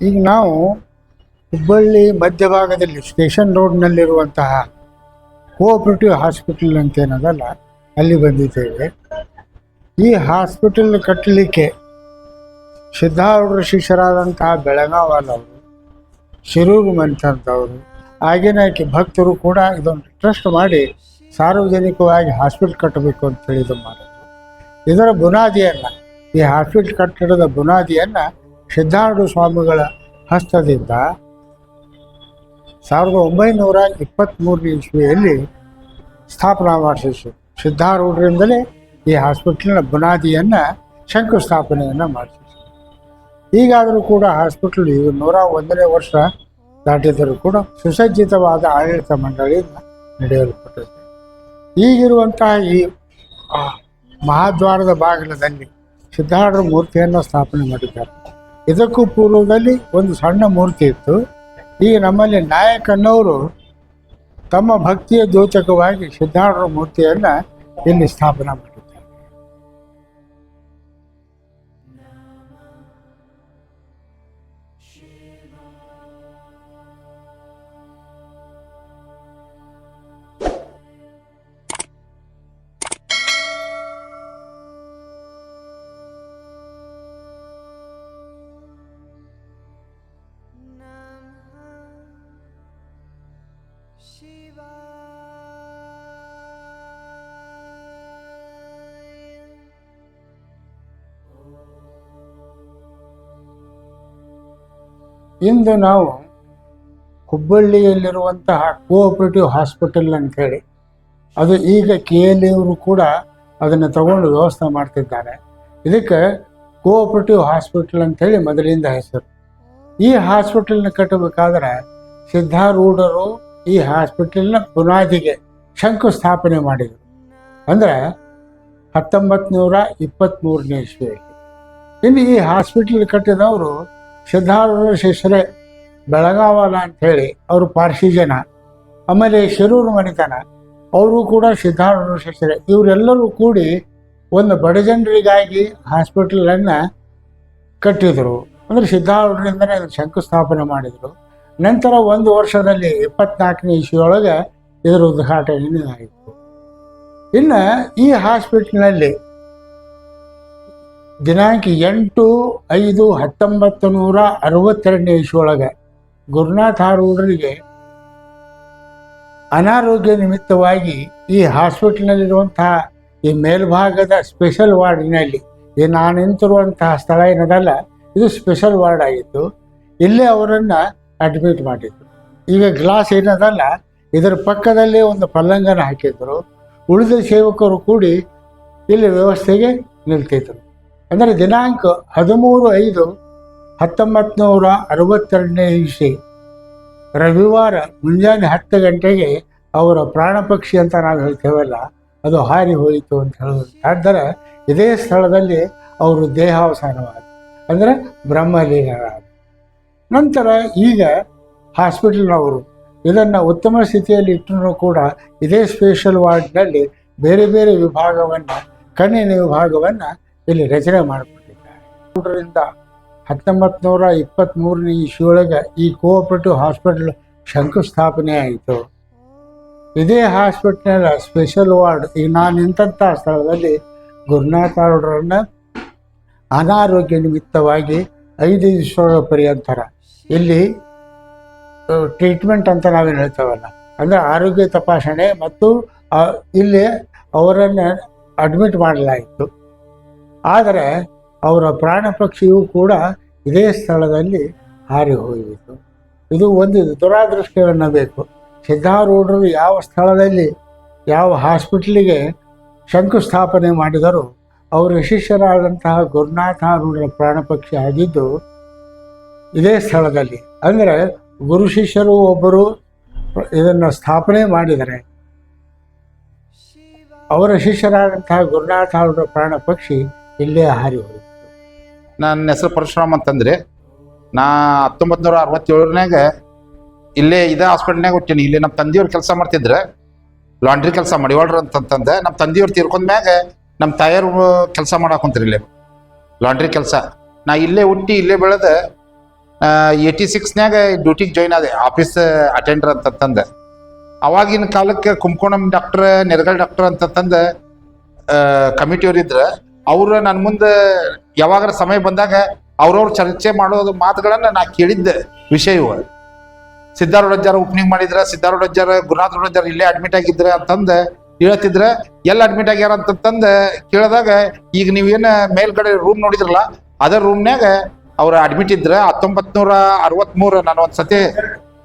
ಈಗ ನಾವು ಹುಬ್ಬಳ್ಳಿ ಮಧ್ಯಭಾಗದಲ್ಲಿ ಸ್ಟೇಷನ್ ರೋಡ್ನಲ್ಲಿರುವಂತಹ ಕೋಆಪರೇಟಿವ್ ಹಾಸ್ಪಿಟಲ್ ಅಂತ ಏನದಲ್ಲ, ಅಲ್ಲಿ ಬಂದಿದ್ದೇವೆ. ಈ ಹಾಸ್ಪಿಟಲ್ ಕಟ್ಟಲಿಕ್ಕೆ ಸಿದ್ಧಾರೂಢ ಶಿಷ್ಯರಾದಂತಹ ಬೆಳಗಾವಲ್ಲವರು ಶಿರೂರು ಮಂತಂತವರು ಆಗಿನ ಭಕ್ತರು ಕೂಡ ಇದೊಂದು ಟ್ರಸ್ಟ್ ಮಾಡಿ ಸಾರ್ವಜನಿಕವಾಗಿ ಹಾಸ್ಪಿಟಲ್ ಕಟ್ಟಬೇಕು ಅಂತ ಹೇಳಿದು ಮಾಡಿದ್ರು ಇದರ ಬುನಾದಿಯನ್ನು, ಈ ಹಾಸ್ಪಿಟಲ್ ಕಟ್ಟಡದ ಬುನಾದಿಯನ್ನು ಸಿದ್ಧಾರೂಢ ಸ್ವಾಮಿಗಳ ಹಸ್ತದಿಂದ ಸಾವಿರದ ಒಂಬೈನೂರ ಇಪ್ಪತ್ತ್ಮೂರನೇ ಇಸ್ವಿಯಲ್ಲಿ ಸ್ಥಾಪನಾ ಮಾಡಿಸಿತು ಸಿದ್ಧಾರೂಢರಿಂದಲೇ ಈ ಹಾಸ್ಪಿಟ್ಲಿನ ಬುನಾದಿಯನ್ನು ಶಂಕುಸ್ಥಾಪನೆಯನ್ನು ಮಾಡಿಸಿತು ಈಗಾದರೂ ಕೂಡ ಹಾಸ್ಪಿಟಲ್ ಇದು ನೂರ ಒಂದನೇ ವರ್ಷ ದಾಟಿದರೂ ಕೂಡ ಸುಸಜ್ಜಿತವಾದ ಆಡಳಿತ ಮಂಡಳಿಯಿಂದ ನಡೆಯಲ್ಪಟ್ಟಿದೆ. ಈಗಿರುವಂತಹ ಈ ಮಹಾದ್ವಾರದ ಬಾಗಿಲದಲ್ಲಿ ಸಿದ್ಧಾರೂಢ ಮೂರ್ತಿಯನ್ನು ಸ್ಥಾಪನೆ ಮಾಡಿದ್ದಾರೆ. ಇದಕ್ಕೂ ಪೂರ್ವದಲ್ಲಿ ಒಂದು ಸಣ್ಣ ಮೂರ್ತಿ ಇತ್ತು. ಈಗ ನಮ್ಮಲ್ಲಿ ನಾಯಕನವರು ತಮ್ಮ ಭಕ್ತಿಯ ದ್ಯೋತಕವಾಗಿ ಸಿದ್ಧಾರೂಢ ಮೂರ್ತಿಯನ್ನು ಇಲ್ಲಿ ಸ್ಥಾಪನೆ ಮಾಡಿದ್ದಾರೆ. ಇಂದು ನಾವು ಹುಬ್ಬಳ್ಳಿಯಲ್ಲಿರುವಂತಹ ಕೋಆಪರೇಟಿವ್ ಹಾಸ್ಪಿಟಲ್ ಅಂತೇಳಿ ಅದು ಈಗ ಕೆ ಎಲ್ ಇವರು ಕೂಡ ಅದನ್ನು ತಗೊಂಡು ವ್ಯವಸ್ಥೆ ಮಾಡ್ತಿದ್ದಾರೆ. ಇದಕ್ಕೆ ಕೋಆಪರೇಟಿವ್ ಹಾಸ್ಪಿಟಲ್ ಅಂತೇಳಿ ಮೊದಲಿಂದ ಹೆಸರು. ಈ ಹಾಸ್ಪಿಟಲ್ನ ಕಟ್ಟಬೇಕಾದ್ರೆ ಸಿದ್ಧಾರೂಢರು ಈ ಹಾಸ್ಪಿಟಲ್ನ ಬುನಾದಿಗೆ ಶಂಕುಸ್ಥಾಪನೆ ಮಾಡಿದರು. ಅಂದರೆ ಹತ್ತೊಂಬತ್ತು ನೂರ ಇಪ್ಪತ್ತ್ಮೂರನೇ ಇಸ್ವಿಯಲ್ಲಿ. ಇನ್ನು ಈ ಹಾಸ್ಪಿಟಲ್ ಕಟ್ಟಿದವರು ಸಿದ್ಧಾರೂಢ ಶಿಷ್ಯರೇ, ಬೆಳಗಾವಲ ಅಂಥೇಳಿ ಅವರು ಪಾರ್ಸಿ ಜನ ಆಮೇಲೆ ಶಿರೂರು ಮನೆತನ, ಅವರು ಕೂಡ ಸಿದ್ಧಾರೂಢ ಶಿಷ್ಯರೇ. ಇವರೆಲ್ಲರೂ ಕೂಡಿ ಒಂದು ಬಡಜನರಿಗಾಗಿ ಹಾಸ್ಪಿಟಲನ್ನು ಕಟ್ಟಿದರು. ಅಂದರೆ ಸಿದ್ಧಾರೂಢರಿಂದನೇ ಅದನ್ನು ಶಂಕುಸ್ಥಾಪನೆ ಮಾಡಿದರು. ನಂತರ ಒಂದು ವರ್ಷದಲ್ಲಿ ಇಪ್ಪತ್ನಾಲ್ಕನೇ ಇಸ್ವಿಯೊಳಗೆ ಇದರ ಉದ್ಘಾಟನೆ ಆಯಿತು. ಇನ್ನು ಈ ಹಾಸ್ಪಿಟ್ಲ್ನಲ್ಲಿ ದಿನಾಂಕ ಎಂಟು, ಐದು, ಹತ್ತೊಂಬತ್ತು ನೂರ ಅರವತ್ತೆರಡನೇ ಇಸ್ವಿಯೊಳಗೆ ಗುರುನಾಥ ಆರೂಢರಿಗೆ ಅನಾರೋಗ್ಯ ನಿಮಿತ್ತವಾಗಿ ಈ ಹಾಸ್ಪಿಟ್ಲ್ನಲ್ಲಿರುವಂತಹ ಈ ಮೇಲ್ಭಾಗದ ಸ್ಪೆಷಲ್ ವಾರ್ಡಿನಲ್ಲಿ ಈ ನಾನು ನಿಂತಿರುವಂತಹ ಸ್ಥಳ ಏನದಲ್ಲ, ಇದು ಸ್ಪೆಷಲ್ ವಾರ್ಡ್ ಆಗಿತ್ತು. ಇಲ್ಲೇ ಅವರನ್ನು ಅಡ್ಮಿಟ್ ಮಾಡಿದ್ರು. ಈಗ ಗ್ಲಾಸ್ ಏನದಲ್ಲ, ಇದರ ಪಕ್ಕದಲ್ಲೇ ಒಂದು ಪಲ್ಲಂಗನ ಹಾಕಿದ್ರು. ಉಳಿದ ಸೇವಕರು ಕೂಡಿ ಇಲ್ಲಿ ವ್ಯವಸ್ಥೆಗೆ ನಿಲ್ತಿದ್ರು. ಅಂದರೆ ದಿನಾಂಕ ಹದಿಮೂರು ಐದು ಹತ್ತೊಂಬತ್ತು ನೂರ ಅರವತ್ತೆರಡನೇ ಇಸಿ ರವಿವಾರ ಮುಂಜಾನೆ ಹತ್ತು ಗಂಟೆಗೆ ಅವರ ಪ್ರಾಣ ಪಕ್ಷಿ ಅಂತ ನಾವು ಹೇಳ್ತೇವಲ್ಲ, ಅದು ಹಾರಿ ಹೋಯಿತು ಅಂತ ಹೇಳೋದು ಆದರೆ ಇದೇ ಸ್ಥಳದಲ್ಲಿ ಅವರು ದೇಹಾವಸಾನವಾದ ಅಂದರೆ ಬ್ರಹ್ಮಲೀನರಾದ ನಂತರ ಈಗ ಹಾಸ್ಪಿಟಲ್ನವರು ಇದನ್ನು ಉತ್ತಮ ಸ್ಥಿತಿಯಲ್ಲಿ ಇಟ್ಟರೂ ಕೂಡ ಇದೇ ಸ್ಪೆಷಲ್ ವಾರ್ಡ್ನಲ್ಲಿ ಬೇರೆ ಬೇರೆ ವಿಭಾಗವನ್ನು, ಕಣ್ಣಿನ ವಿಭಾಗವನ್ನು ಇಲ್ಲಿ ರಚನೆ ಮಾಡಿಕೊಂಡಿದ್ದಾರೆ ಮೂರರಿಂದ ಹತ್ತೊಂಬತ್ತು ನೂರ ಇಪ್ಪತ್ತ್ಮೂರನೇ ಇಶಿಯೊಳಗೆ ಈ ಕೋಆಪರೇಟಿವ್ ಹಾಸ್ಪಿಟಲ್ ಶಂಕುಸ್ಥಾಪನೆ ಆಯಿತು. ಇದೇ ಹಾಸ್ಪಿಟಲ್ ಸ್ಪೆಷಲ್ ವಾರ್ಡ್ ಈಗ ನಾನು ನಿಂತಹ ಸ್ಥಳದಲ್ಲಿ ಗುರುನಾಥರನ್ನ ಅನಾರೋಗ್ಯ ನಿಮಿತ್ತವಾಗಿ ಐದು ದಿವಸಗಳ ಪರ್ಯಂತರ ಇಲ್ಲಿ ಟ್ರೀಟ್ಮೆಂಟ್ ಅಂತ ನಾವೇನು ಹೇಳ್ತೇವಲ್ಲ. ಅಂದರೆ ಆರೋಗ್ಯ ತಪಾಸಣೆ ಮತ್ತು ಇಲ್ಲಿ ಅವರನ್ನು ಅಡ್ಮಿಟ್ ಮಾಡಲಾಯಿತು. ಆದರೆ, ಅವರ ಪ್ರಾಣ ಪಕ್ಷಿಯು ಕೂಡ ಇದೇ ಸ್ಥಳದಲ್ಲಿ ಹಾರಿ ಹೋಯಿತು ಇದು ಒಂದು ದುರಾದೃಷ್ಟವೆನ್ನಬೇಕು ಸಿದ್ಧಾರೂಢರು ಯಾವ ಸ್ಥಳದಲ್ಲಿ, ಯಾವ ಹಾಸ್ಪಿಟ್ಲಿಗೆ ಶಂಕುಸ್ಥಾಪನೆ ಮಾಡಿದರೂ ಅವರ ಶಿಷ್ಯರಾದಂತಹ ಗುರುನಾಥಾರೂಢರ ಪ್ರಾಣ ಪಕ್ಷಿ ಆಗಿದ್ದು ಇದೇ ಸ್ಥಳದಲ್ಲಿ. ಅಂದರೆ ಗುರು ಶಿಷ್ಯರು ಒಬ್ಬರು ಇದನ್ನು ಸ್ಥಾಪನೆ ಮಾಡಿದರೆ ಅವರ ಶಿಷ್ಯರಾದಂತಹ ಪ್ರಾಣ ಪಕ್ಷಿ ಇಲ್ಲೇ ಹಾರಿ ಹೋಯಿತು ನನ್ನ ಹೆಸರು ಪರಶುರಾಮ್ ಅಂತಂದ್ರೆ ನಾ ಹತ್ತೊಂಬತ್ತು ನೂರ ಇಲ್ಲೇ ಇದೇ ಹಾಸ್ಪಿಟ್ಲ್ನಾಗ ಹುಟ್ಟೀನಿ. ಇಲ್ಲಿ ನಮ್ಮ ತಂದೆಯವ್ರು ಕೆಲಸ ಮಾಡ್ತಿದ್ರೆ. ಲಾಂಡ್ರಿ ಕೆಲಸ ಮಾಡಿವಾಳ್ರ ಅಂತಂತಂದ. ನಮ್ಮ ತಂದೆಯವ್ರು ತೀರ್ಕೊಂಡ ಮ್ಯಾಗ ನಮ್ಮ ತಾಯರು ಕೆಲಸ ಮಾಡಾಕ್ ಕುಂತ್ರಿ ಇಲ್ಲೇ. ಲಾಂಡ್ರಿ ಕೆಲಸ. ನಾ ಇಲ್ಲೇ ಹುಟ್ಟಿ ಇಲ್ಲೇ ಬೆಳೆದ ಏಯ್ಟಿ ಸಿಕ್ಸ್ನ್ಯಾಗ ಡ್ಯೂಟಿಗೆ ಜಾಯ್ನ್ ಆದೆ. ಆಫೀಸ್ ಅಟೆಂಡರ್ ತಂದೆ. ಅವಾಗಿನ ಕಾಲಕ್ಕೆ ಕುಂಕೋಣಂ ಡಾಕ್ಟರ್ ನೆರಗಲ್ ಡಾಕ್ಟರ್ ಅಂತಂದ ಕಮಿಟಿಯವ್ರು ಇದ್ರೆ. ಅವರು ನನ್ನ ಮುಂದೆ ಯಾವಾಗಾರ ಸಮಯ ಬಂದಾಗ ಅವ್ರವ್ರು ಚರ್ಚೆ ಮಾಡೋದು ಮಾತುಗಳನ್ನು ನಾ ಕೇಳಿದ್ದ ವಿಷಯವು. ಸಿದ್ಧಾರೂಢಜ್ಜಾರ ಓಪನಿಂಗ್ ಮಾಡಿದ್ರ, ಸಿದ್ಧಾರೂಢಜ್ಜಾರ ಗುರುನಾಥರಜ್ಜಾರ ಇಲ್ಲೇ ಅಡ್ಮಿಟ್ ಆಗಿದ್ರೆ ಅಂತಂದ ಹೇಳ್ತಿದ್ರ, ಎಲ್ಲ ಅಡ್ಮಿಟ್ ಆಗ್ಯಾರ ಅಂತಂದ ಕೇಳಿದಾಗ, ಈಗ ನೀವೇನ ಮೇಲ್ಗಡೆ ರೂಮ್ ನೋಡಿದ್ರಲ್ಲ, ಅದೇ ರೂಮ್ನ್ಯಾಗ ಅವ್ರ ಅಡ್ಮಿಟ್ ಇದ್ರ ಹತ್ತೊಂಬತ್ ನೂರ ಅರವತ್ಮೂರು ನಾನು ಒಂದ್ಸತಿ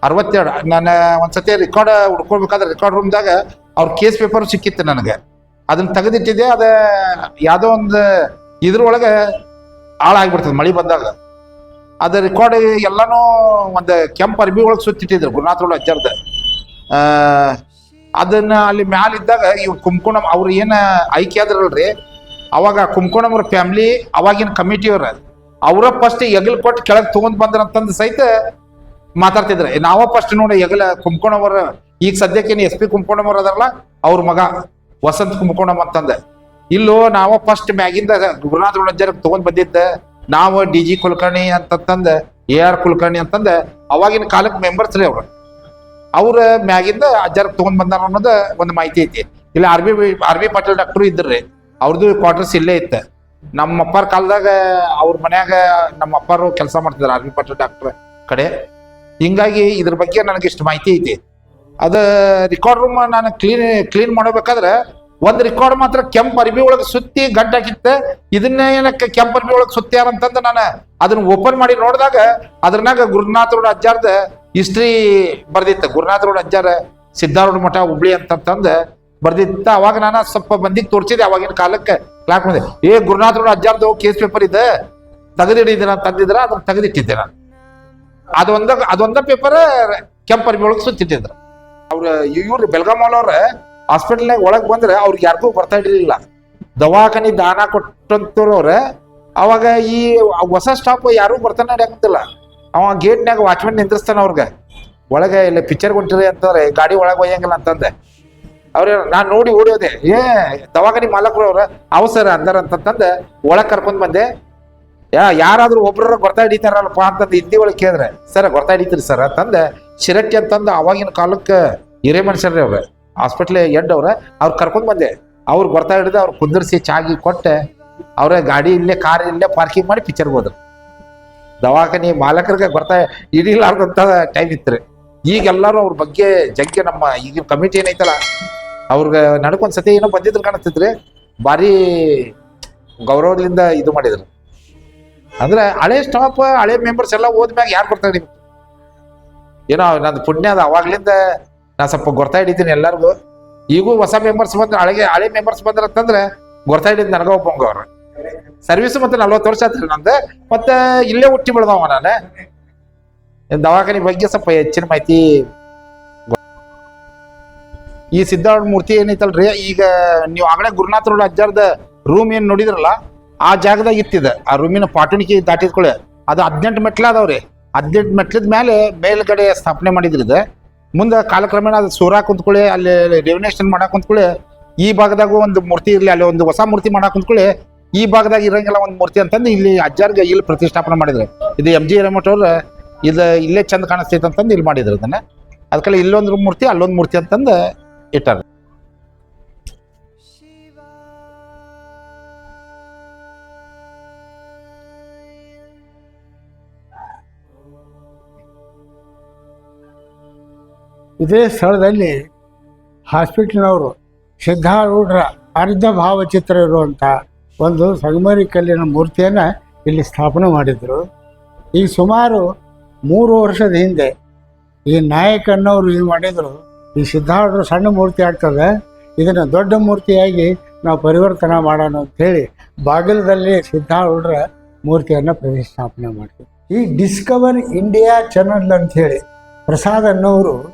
ಅರವತ್ತೆರಡು, ನಾನು ಒಂದ್ಸತಿ ರೆಕಾರ್ಡ್ ಹುಡ್ಕೊಳ್ಬೇಕಾದ್ರೆ ರೆಕಾರ್ಡ್ ರೂಮ್ದಾಗ ಅವ್ರ ಕೇಸ್ ಪೇಪರ್ ಸಿಕ್ಕಿತ್ತು ನನಗೆ. ಅದನ್ನ ತೆಗೆದಿಟ್ಟಿದ್ದೆ, ಅದ ಯಾವುದೋ ಒಂದು ಇದ್ರೊಳಗೆ ಹಾಳಾಗ್ಬಿಡ್ತದೆ ಮಳಿ ಬಂದಾಗ. ಅದ ರೆಕಾರ್ಡ್ ಎಲ್ಲಾನು ಒಂದು ಕೆಂಪು ಅರ್ಬಿ ಒಳಗೆ ಸುತ್ತಿಟ್ಟಿದ್ರು ಗುರುನಾಥ್ ಅಜ್ಜರ್ದ. ಅದನ್ನ ಅಲ್ಲಿ ಮ್ಯಾಲ ಇದ್ದಾಗ ಇವ್ ಕುಂಕುಣಮ್ ಅವ್ರು ಏನ ಆಯ್ಕೆ ಆದ್ರಲ್ರಿ? ಅವಾಗ ಕುಂಕೋಣಂ ಅವ್ರ ಫ್ಯಾಮಿಲಿ ಅವಾಗಿನ ಕಮಿಟಿಯವ್ರ ಅವರ ಫಸ್ಟ್ ಎಗಲ್ ಕೊಟ್ಟು ಕೆಳಗೆ ತಗೊಂಡ್ ಬಂದ್ರಂತಂದು ಸಹಿತ ಮಾತಾಡ್ತಿದ್ರೆ. ನಾವ ಫಸ್ಟ್ ನೋಡಿ ಎಗಲ ಕುಂಕೋಣವರ ಈಗ ಸದ್ಯಕ್ಕೆ ಎಸ್ ಪಿ ಕುಂಕೋಣವರ ಅದಾರಲ್ಲ, ಅವ್ರ ಮಗ ವಸಂತ್ ಕುಂಕುಣಮ್ ಅಂತಂದ. ಇಲ್ಲೋ, ನಾವ ಫಸ್ಟ್ ಮ್ಯಾಗಿಂದ ಗುರುನಾಥ ಅಜ್ಜರ್ ತಗೊಂಡ್ ಬಂದಿದ್ದ, ನಾವು ಡಿ ಜಿ ಕುಲಕರ್ಣಿ ಅಂತಂದ ಎ ಆರ್ ಕುಲಕರ್ಣಿ ಅಂತಂದ, ಅವಾಗಿನ ಕಾಲಕ್ಕೆ ಮೆಂಬರ್ಸ್ ರೀ ಅವ್ರು. ಅವ್ರ ಮ್ಯಾಗಿಂದ ಅಜ್ಜಾರ್ ತಗೊಂಡ್ ಬಂದಾರ ಅನ್ನೋದು ಒಂದು ಮಾಹಿತಿ ಐತಿ. ಇಲ್ಲ R B R B Patil doctor ಇದ್ರಿ ಅವ್ರದ್ದು ಕ್ವಾರ್ಟರ್ಸ್ ಇಲ್ಲೇ ಇತ್ತು. ನಮ್ಮ ಅಪ್ಪಾರ ಕಾಲದಾಗ ಅವ್ರ ಮನ್ಯಾಗ ನಮ್ಮ ಅಪ್ಪಾರು ಕೆಲಸ ಮಾಡ್ತಿದ್ರು ಆರ್ ಬಿ ಪಾಟೀಲ್ ಡಾಕ್ಟರ್ ಕಡೆ. ಹಿಂಗಾಗಿ ಇದ್ರ ಬಗ್ಗೆ ನನಗೆ ಇಷ್ಟು ಮಾಹಿತಿ ಐತಿ. ಅದ ರೆಕಾರ್ಡ್ ರೂಮ್ ನಾನು ಕ್ಲೀನ್ ಕ್ಲೀನ್ ಮಾಡಬೇಕಾದ್ರೆ ಒಂದು ರೆಕಾರ್ಡ್ ಮಾತ್ರ ಕೆಂಪ್ ಅರ್ಬಿ ಒಳಗೆ ಸುತ್ತಿ ಗಂಟೆ ಹಾಕಿತ್ತ. ಇದನ್ನ ಏನಕ್ಕೆ ಕೆಂಪ್ ಅರ್ಬಿ ಒಳಗೆ ಸುತ್ತ್ಯಾರ ಅಂತಂದ ನಾನು ಅದನ್ನ ಓಪನ್ ಮಾಡಿ ನೋಡಿದಾಗ ಅದ್ರನಾಗ ಗುರುನಾಥ ರೋಡ್ ಅಜ್ಜಾರ್ದ ಹಿಸ್ಟ್ರಿ ಬರ್ದಿತ್ತ. ಗುರುನಾಥ ರೋಡ್ ಅಜ್ಜಾರ ಸಿದ್ಧಾರೂಢ ಮಠ, ಹುಬ್ಳಿ ಅಂತಂದ ಬರ್ದಿತ್ತ. ಅವಾಗ ನಾನು ಸ್ವಲ್ಪ ಮಂದಿಗೆ ತೋರಿಸಿದೆ ಅವಾಗಿನ ಕಾಲಕ್ಕೆ. ಕ್ಲಾಕ್ ಬಂದೆ ಏ, ಗುರುನಾಥ ರೋಡ್ ಅಜ್ಜಾರ್ದು ಕೇಸ್ ಪೇಪರ್ ಇದೆ. ತೆಗೆದಿಡಿದ್ದೀರ ತಂದಿದ್ರ, ಅದನ್ನ ತೆಗೆದಿಟ್ಟಿದ್ದೆ ನಾನು. ಅದೊಂದ ಅದೊಂದ ಪೇಪರ್ ಕೆಂಪು ಒಳಗೆ ಸುತ್ತಿಟ್ಟಿದ್ರು. ಅವ್ರ ಇವ್ರು ಬೆಳಗಾಂ ಅವ್ರ ಹಾಸ್ಪಿಟಲ್ನಾಗ ಒಳಗೆ ಬಂದ್ರೆ ಅವ್ರಿಗೆ ಯಾರಿಗೂ ಬರ್ತಾ ಇರಲಿಲ್ಲ. ದವಾಖಾನಿ ದಾನ ಕೊಟ್ಟಂತವ್ರ ಅವಾಗ ಈ ಹೊಸ ಸ್ಟಾಪ್ ಯಾರು ಬರ್ತಾನೆ ನಡೆಯಂತಿಲ್ಲ ಅವ ಗೇಟ್ನಾಗ ವಾಚ್ಮನ್ ನಿಂದ್ರಿಸ್ತಾನ ಅವ್ರಿಗೆ. ಒಳಗೆ ಇಲ್ಲ ಪಿಕ್ಚರ್ ಹೊಂಟಿರಿ ಅಂತಂದ್ರೆ, ಗಾಡಿ ಒಳಗೆ ಒಯ್ಯಂಗಿಲ್ಲ ಅಂತಂದೆ. ಅವ್ರ ನಾನು ನೋಡಿ ಓಡೋದೆ ಏ, ದವಾಖಾನಿ ಮಾಲಕರು ಅವ್ರ, ಅವ್ ಸರ್ ಅಂದಾರ ಅಂತಂತಂದು, ಒಳಗೆ ಕರ್ಕೊಂಡು ಬಂದೆ. ಯಾ, ಯಾರಾದ್ರೂ ಒಬ್ರ ಗೊತ್ತಾ ಹಿಡಿತಾರಲ್ಲಪ್ಪ ಅಂತಂದು ಹಿಂದಿ ಒಳಗೆ ಕೇಳಿದ್ರೆ, ಸರ್ ಗೊತ್ತಾ ಹಿಡಿತೀರಿ ಸರ್ ಅಂತಂದು. ಶಿರಟ್ಟಿ ಅಂತಂದು ಅವಾಗಿನ ಕಾಲಕ್ಕೆ ಹಿರೇ ಮನುಷ್ಯರ್ರಿ ಅವ್ರ ಹಾಸ್ಪಿಟ್ಲ್ ಎಡ್ ಅವ್ರ, ಅವ್ರು ಕರ್ಕೊಂಡು ಬಂದೆ. ಅವ್ರು ಗೊತ್ತಾ ಹಿಡಿದು ಅವ್ರು ಕುಂದರ್ಸಿ ಚಾಗಿ ಕೊಟ್ಟೆ. ಅವರೇ ಗಾಡಿ ಇಲ್ಲೇ, ಕಾರ್ ಇಲ್ಲೇ ಪಾರ್ಕಿಂಗ್ ಮಾಡಿ ಪಿಕ್ಚರ್ಗೆ ಹೋದ್ರು. ದವಾಖಾನಿ ಮಾಲಕರಿಗೆ ಬರ್ತಾ ಹಿಡಿಲಾರ್ದಂತ ಟೈಮ್ ಇತ್ತು. ಈಗೆಲ್ಲರೂ ಅವ್ರ ಬಗ್ಗೆ ಜಗ್ಗೆ ನಮ್ಮ ಈಗ ಕಮಿಟಿ ಏನೈತಲ್ಲ, ಅವ್ರಿಗೆ ನಡ್ಕೊಂಡ್ ಸತಿ ಏನೋ ಬಂದಿದ್ರು ಕಾಣಿಸ್ತಿದ್ರಿ ಭಾರಿ ಗೌರವದಿಂದ ಇದು ಮಾಡಿದ್ರು. ಅಂದ್ರೆ ಹಳೆ ಸ್ಟಾಪ್ ಹಳೆ ಮೆಂಬರ್ಸ್ ಎಲ್ಲ ಹೋದ್ಮ್ಯಾಗ ಯಾರು ಬರ್ತಾರೆ ನಿಮ್ಗೆ? ಏನೋ ನಂದು ಪುಣ್ಯ ಅದ, ಅವಾಗ್ಲಿಂದ ನಾ ಸ್ವಲ್ಪ ಗೊರ್ತಾ ಹಿಡಿತೀನಿ ಎಲ್ಲರಿಗೂ. ಈಗೂ ಹೊಸ ಮೆಂಬರ್ಸ್ ಬಂದ್ರೆ, ಹಳೆಗೆ ಹಳೆ ಮೆಂಬರ್ಸ್ ಬಂದ್ರ ಅಂತಂದ್ರೆ ಗೊರ್ತಾ ಹಿಡಿದ್ ನನಗ ಒಬ್ಬಂಗ ಅವ್ರು ಸರ್ವಿಸ್ ಮತ್ತೆ ನಲ್ವತ್ತು ವರ್ಷ ಆತ್ರಿ ನಂದು ಮತ್ತೆ ಇಲ್ಲೇ ಹುಟ್ಟಿ ಬಿಡ್ದವ ನಾನು. ದವಾಖಾನೆ ಬಗ್ಗೆ ಸ್ವಲ್ಪ ಹೆಚ್ಚಿನ ಮಾಹಿತಿ ಈ ಸಿದ್ಧಾರ್ಥ ಮೂರ್ತಿ ಏನೈತಲ್ರಿ? ಈಗ ನೀವು ಆಗಲೇ ಗುರುನಾಥ ರೋಡ್ ಅಜ್ಜಾರ್ದ ರೂಮ್ ಏನ್ ನೋಡಿದ್ರಲ್ಲ, ಆ ಜಾಗದಾಗ ಇತ್ತಿದೆ. ಆ ರೂಮಿನ ಪಾಟಣಿಕೆ ದಾಟಿದ್ಕೊಳ್ಳೆ ಅದು ಹದಿನೆಂಟು ಮೆಟ್ಲ ಅದಾವ್ರಿ. ಹದಿನೆಂಟು ಮೆಟ್ಲದ ಮೇಲೆ ಮೇಲ್ಗಡೆ ಸ್ಥಾಪನೆ ಮಾಡಿದ್ರಿ ಇದು. ಮುಂದೆ ಕಾಲಕ್ರಮೇಣ ಅದು ಸೂರ ಕುಂತ್ಕೊಳ್ಳಿ ಅಲ್ಲಿ ರೆವಿನೇಷನ್ ಮಾಡಕ್ ಕುಂತ್ಕೊಳ್ಳಿ ಈ ಭಾಗದಾಗ ಒಂದು ಮೂರ್ತಿ ಇರಲಿ, ಅಲ್ಲಿ ಒಂದು ಹೊಸ ಮೂರ್ತಿ ಮಾಡಕ್ ಕುಂತ್ಕೊಳ್ಳಿ ಈ ಭಾಗದಾಗ ಇರಂಗಿಲ್ಲ ಒಂದು ಮೂರ್ತಿ ಅಂತಂದು ಇಲ್ಲಿ ಅಜ್ಜಾರ್ಗೆ ಇಲ್ಲಿ ಪ್ರತಿಷ್ಠಾಪನೆ ಮಾಡಿದ್ರು. ಇದು ಎಂ ಜಿ ಅವ್ರ ಇದು ಇಲ್ಲೇ ಚಂದ ಕಾಣಿಸ್ತೈತೆ ಅಂತಂದು ಇಲ್ಲಿ ಮಾಡಿದ್ರು ಅದನ್ನ. ಅದಕ್ಕೆಲ್ಲ ಇಲ್ಲೊಂದು ಮೂರ್ತಿ, ಅಲ್ಲೊಂದು ಮೂರ್ತಿ ಅಂತಂದು ಇಟ್ಟಾರ. ಇದೇ ಸ್ಥಳದಲ್ಲಿ ಹಾಸ್ಪಿಟ್ಲಿನವರು ಸಿದ್ಧಾರೂಢರ ಅರ್ಧ ಭಾವಚಿತ್ರ ಇರುವಂಥ ಒಂದು ಸಂಗಮರಿ ಕಲ್ಲಿನ ಮೂರ್ತಿಯನ್ನು ಇಲ್ಲಿ ಸ್ಥಾಪನೆ ಮಾಡಿದರು. ಈ ಸುಮಾರು ಮೂರು ವರ್ಷದ ಹಿಂದೆ ಈ ನಾಯಕನ್ನವರು ಇದು ಮಾಡಿದರು. ಈ ಸಿದ್ಧಾರ್ಥರು ಸಣ್ಣ ಮೂರ್ತಿ ಆಗ್ತದೆ. ಇದನ್ನು ದೊಡ್ಡ ಮೂರ್ತಿಯಾಗಿ ನಾವು ಪರಿವರ್ತನೆ ಮಾಡೋಣ ಅಂತೇಳಿ ಬಾಗಿಲದಲ್ಲಿ ಸಿದ್ಧಾರೂಢರ ಮೂರ್ತಿಯನ್ನು ಪ್ರತಿಷ್ಠಾಪನೆ ಮಾಡಿದ್ರು. ಈ ಡಿಸ್ಕವರ್ ಇಂಡಿಯಾ ಚಾನಲ್ ಅಂಥೇಳಿ ಪ್ರಸಾದ್ ಅನ್ನೋರು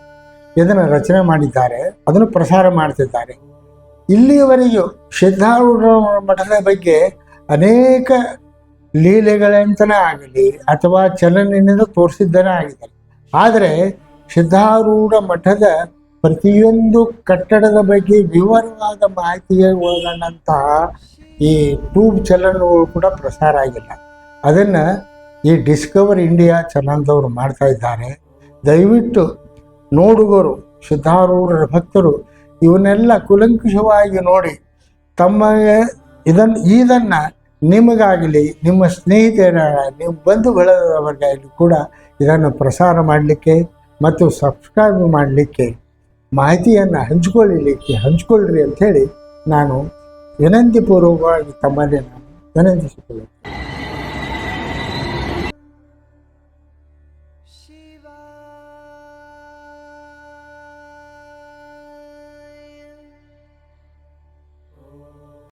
ಇದನ್ನು ರಚನೆ ಮಾಡಿದ್ದಾರೆ. ಅದನ್ನು ಪ್ರಸಾರ ಮಾಡ್ತಿದ್ದಾರೆ. ಇಲ್ಲಿಯವರೆಗೂ ಸಿದ್ಧಾರೂಢ ಮಠದ ಬಗ್ಗೆ ಅನೇಕ ಲೀಲೆಗಳಂತನೇ ಆಗಲಿ ಅಥವಾ ಚಲನೆಯಿಂದ ತೋರಿಸಿದ್ದನೇ ಆಗಿದ್ದಾರೆ ಆದರೆ ಸಿದ್ಧಾರೂಢ ಮಠದ ಪ್ರತಿಯೊಂದು ಕಟ್ಟಡದ ಬಗ್ಗೆ ವಿವರವಾದ ಮಾಹಿತಿಗೆ ಒಳಗೊಂಡಂತಹ ಈ ಟ್ಯೂಬ್ ಚಲನಗಳು ಕೂಡ ಪ್ರಸಾರ ಆಗಿಲ್ಲ. ಅದನ್ನು ಈ ಡಿಸ್ಕವರ್ ಇಂಡಿಯಾ ಚಾನಲ್ದವರು ಮಾಡ್ತಾ ಇದ್ದಾರೆ. ದಯವಿಟ್ಟು ನೋಡುಗರು ಸಿದ್ಧಾರೂಢರ ಭಕ್ತರು ಇವನ್ನೆಲ್ಲ ಕುಲಂಕುಷವಾಗಿ ನೋಡಿ ತಮ್ಮ ಇದನ್ನು ಇದನ್ನು ನಿಮಗಾಗಲಿ, ನಿಮ್ಮ ಸ್ನೇಹಿತರ ನಿಮ್ಮ ಬಂಧು ಬಳಗದವರಿಗಾಗಲಿ ಕೂಡ ಇದನ್ನು ಪ್ರಸಾರ ಮಾಡಲಿಕ್ಕೆ ಮತ್ತು ಸಬ್ಸ್ಕ್ರೈಬ್ ಮಾಡಲಿಕ್ಕೆ ಮಾಹಿತಿಯನ್ನು ಹಂಚಿಕೊಳ್ಳಲಿಕ್ಕೆ ಹಂಚಿಕೊಳ್ಳ್ರಿ ಅಂಥೇಳಿ ನಾನು ವಿನಂತಿಪೂರ್ವಕವಾಗಿ ತಮ್ಮಲ್ಲಿ ನಾನು ವಿನಂತಿಸಿಕೊಳ್ಳುತ್ತೇನೆ.